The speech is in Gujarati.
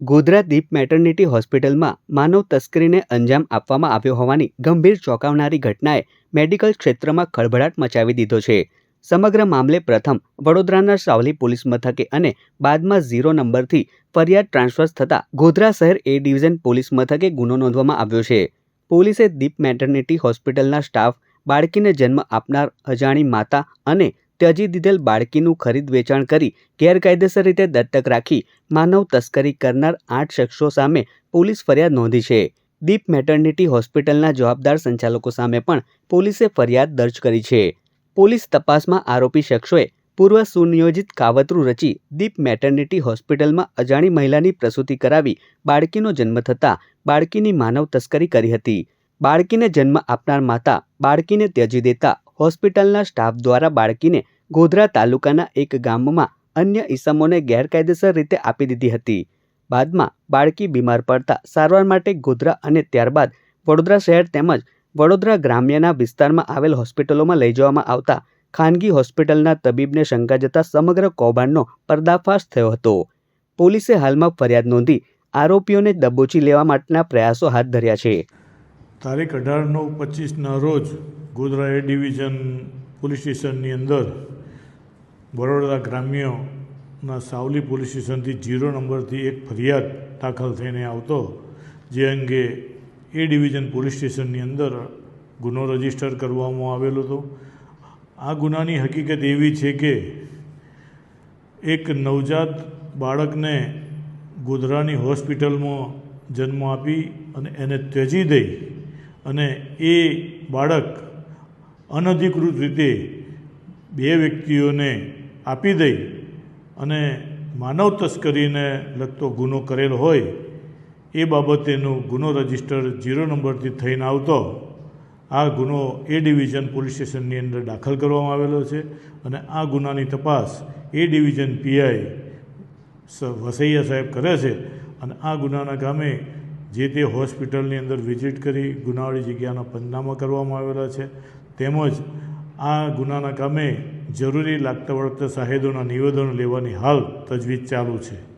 ગોધરા દીપ મેટર્નિટી હોસ્પિટલમાં માનવ તસ્કરીને અંજામ આપવામાં આવ્યો હોવાની ગંભીર ચોંકાવનારી ઘટનાએ મેડિકલ ક્ષેત્રમાં ખળભળાટ મચાવી દીધો છે. સમગ્ર મામલે પ્રથમ, વડોદરાના સાવલી પોલીસ મથકે અને બાદમાં ઝીરો નંબરથી ફરિયાદ ટ્રાન્સફર થતાં ગોધરા શહેર એ ડિવિઝન પોલીસ મથકે ગુનો નોંધવામાં આવ્યો છે. પોલીસે દીપ મેટર્નિટી હોસ્પિટલના સ્ટાફ, બાળકીને જન્મ આપનાર અજાણી માતા અને ત્યજી દીધેલ બાળકીનું ખરીદ વેચાણ કરી ગેરકાયદેસર રીતે દત્તક રાખી માનવ તસ્કરી કરનાર આઠ શખ્સો સામે પોલીસ ફરિયાદ નોંધી છે. દીપ મેટર્નિટી હોસ્પિટલના જવાબદાર સંચાલકો સામે પણ પોલીસે ફરિયાદ દર્જ કરી છે. પોલીસ તપાસમાં આરોપી શખ્સોએ પૂર્વ સુનિયોજિત કાવતરું રચી દીપ મેટર્નિટી હોસ્પિટલમાં અજાણી મહિલાની પ્રસૂતિ કરાવી બાળકીનો જન્મ થતાં બાળકીની માનવ તસ્કરી કરી હતી. બાળકીને જન્મ આપનાર માતા બાળકીને ત્યજી દેતા હોસ્પિટલના સ્ટાફ દ્વારા બાળકીને ગોધરા તાલુકાના એક ગામમાં અન્ય ઈસમોને ગેરકાયદેસર રીતે આપી દીધી હતી. બાદમાં બાળકી બીમાર પડતા સારવાર માટે ગોધરા અને ત્યારબાદ વડોદરા શહેર તેમજ વડોદરા ગ્રામ્યના વિસ્તારમાં આવેલ હોસ્પિટલોમાં લઈ જવામાં આવતા ખાનગી હોસ્પિટલના તબીબને શંકા જતા સમગ્ર કૌભાંડનો પર્દાફાશ થયો હતો. પોલીસે હાલમાં ફરિયાદ નોંધી આરોપીઓને દબોચી લેવા માટેના પ્રયાસો હાથ ધર્યા છે. તારીખ અઢાર નવ પચીસના રોજ ગોધરા એ ડિવિઝન પોલીસ સ્ટેશનની અંદર બરોડા ગ્રામ્યના સાવલી પોલીસ સ્ટેશનથી જીરો નંબરથી એક ફરિયાદ દાખલ થઈને આવતો, જે અંગે એ ડિવિઝન પોલીસ સ્ટેશનની અંદર ગુનો રજિસ્ટર કરવામાં આવેલો હતો. આ ગુનાની હકીકત એવી છે કે એક નવજાત બાળકને ગોધરાની હોસ્પિટલમાં જન્મ આપી અને એને ત્યજી દઈ અને એ બાળક અનધિકૃત રીતે બે વ્યક્તિઓને આપી દઈ અને માનવ તસ્કરીને લગતો ગુનો કરેલો હોય એ બાબતેનો ગુનો રજિસ્ટર જીરો નંબરથી થઈને આવતો, આ ગુનો એ ડિવિઝન પોલીસ સ્ટેશનની અંદર દાખલ કરવામાં આવેલો છે અને આ ગુનાની તપાસ એ ડિવિઝન પીઆઈ વસૈયા સાહેબ કરે છે અને આ ગુનાના કામે જે તે હોસ્પિટલની અંદર વિઝિટ કરી ગુનાવાળી જગ્યાના પંચનામા કરવામાં આવેલા છે. તેમજ આ ગુનાના કામે જરૂરી લાગતા વળગતા સાહેદોના નિવેદનો લેવાની હાલ તજવીજ ચાલુ છે.